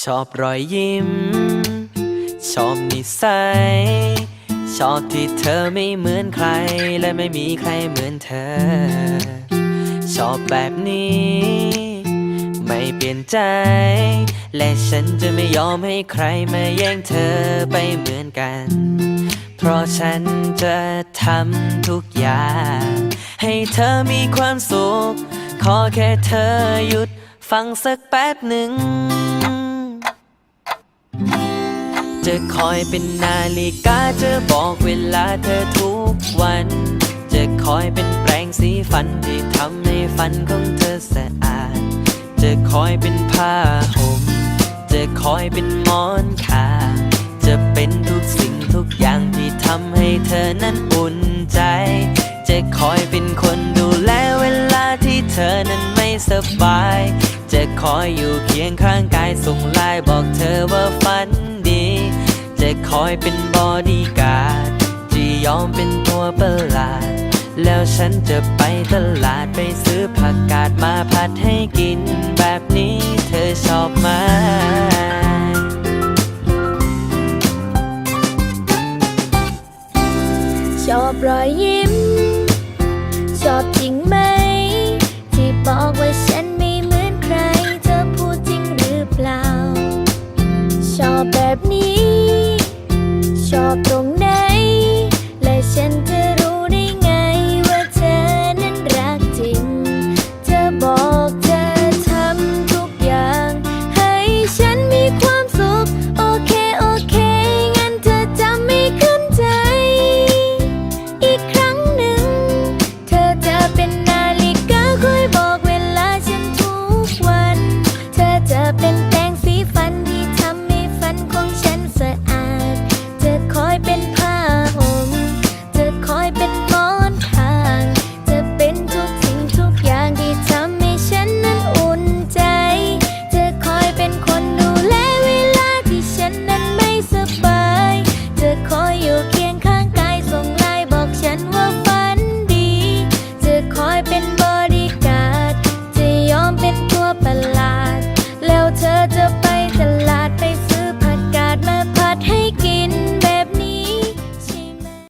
ชอบรอยยิ้ม ชอบนิสัย ชอบที่เธอไม่เหมือนใคร และไม่มีใครเหมือนเธอ ชอบแบบนี้ ไม่เปลี่ยนใจ และฉันจะไม่ยอมให้ใครมาแย่งเธอไปเหมือนกัน เพราะฉันจะทำทุกอย่าง ให้เธอมีความสุข ขอแค่เธอหยุดฟังสักแป๊บหนึ่ง จะคอยเป็นนาฬิกาจะบอกเวลาเธอทุกวัน จะคอยเป็นแปรงสีฟันที่ทำให้ฟันของเธอสะอาด จะคอยเป็นผ้าห่ม จะคอยเป็นหมอนขาจะเป็นทุกสิ่งทุกอย่างที่ทำให้เธอนั้นอุ่นใจ จะคอยเป็นคนดูแลเวลาที่เธอนั้นไม่สบาย จะคอยอยู่เคียงข้างกายส่งไลน์บอกเธอว่าฝัน คอยเป็นบอดี้การ์ดจะยอมเป็นตัวประหลาด แล้วฉันจะไปตลาดไปซื้อผักกาดมาผัดให้กิน แบบนี้เธอชอบไหมชอบรอยยิ้ม